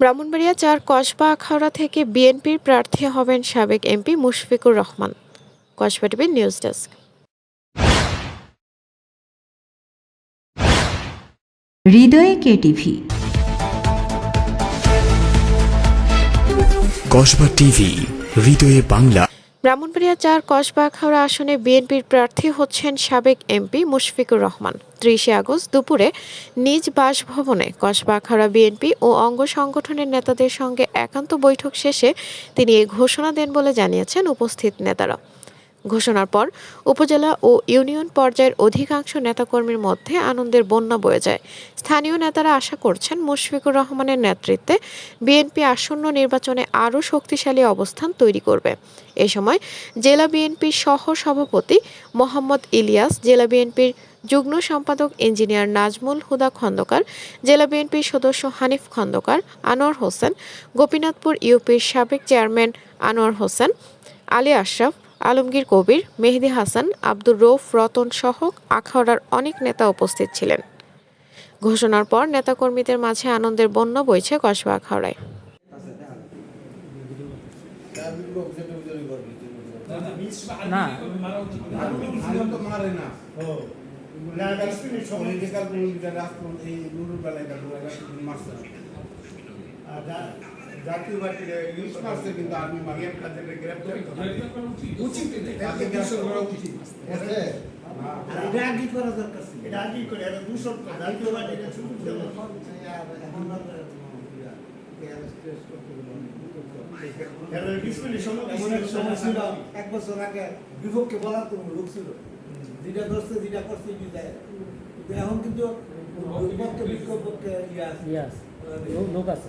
ব্রাহ্মণবাড়িয়া চার কসবা আখাউড়া থেকে বিএনপির প্রার্থী হবেন সাবেক এমপি মুশফিকুর রহমান। কসবা টিভির নিউজ ডেস্ক। হৃদয়ে কে টিভি? কসবা টিভি হৃদয়ে বাংলা। ব্রাহ্মণবাড়িয়া চার কসবা খাওড়া আসনে বিএনপির প্রার্থী হচ্ছেন সাবেক এমপি মুশফিকুর রহমান। ত্রিশে আগস্ট দুপুরে নিজ বাসভবনে কসবা আখাউড়া বিএনপি ও অঙ্গ সংগঠনের নেতাদের সঙ্গে একান্ত বৈঠক শেষে তিনি এই ঘোষণা দেন বলে জানিয়েছেন উপস্থিত নেতারা। ঘোষণার পর উপজেলা ও ইউনিয়ন পর্যায়ের অধিকাংশ নেতাকর্মীর মধ্যে আনন্দের বন্যা বয়ে যায়। স্থানীয় নেতারা আশা করছেন মুশফিকুর রহমানের নেতৃত্বে বিএনপি আসন্ন নির্বাচনে আরও শক্তিশালী অবস্থান তৈরি করবে। এ সময় জেলা বিএনপির সহ সভাপতি মোহাম্মদ ইলিয়াস, জেলা বিএনপির যুগ্ম সম্পাদক ইঞ্জিনিয়ার নাজমুল হুদা খন্দকার, জেলা বিএনপির সদস্য হানিফ খন্দকার, আনোয়ার হোসেন, গোপীনাথপুর ইউপির সাবেক চেয়ারম্যান আনোয়ার হোসেন, আলী আশরাফ আলমগীর কবির মেহেদি হাসান আব্দুর রৌফ রতন সহ আখাউড়ার অনেক নেতা উপস্থিত ছিলেন। ঘোষণার পর নেতাকর্মীদের মাঝে আনন্দের বন্যা বইছে কসবা আখাউড়ায়। না। না। জাতীয় পার্টির ইউজ মারছে কিন্তু আর্মি মারে তাদেরকে গ্রেপ্তার উচিত তাকে গ্রেপ্তার করা উচিত এটা আগে করা দরকার ছিল এটা আগে করে এটা দূষণ করে জাতীয় শুরু এক বছর আগে বিপক্ষে বলার তো লোক ছিল যেটা করছে যেটা করছে বিদায় এখন কিন্তু বিপক্ষে বিপক্ষে ইয়ে আছে ইয়াস লোক আছে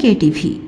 কেটিভি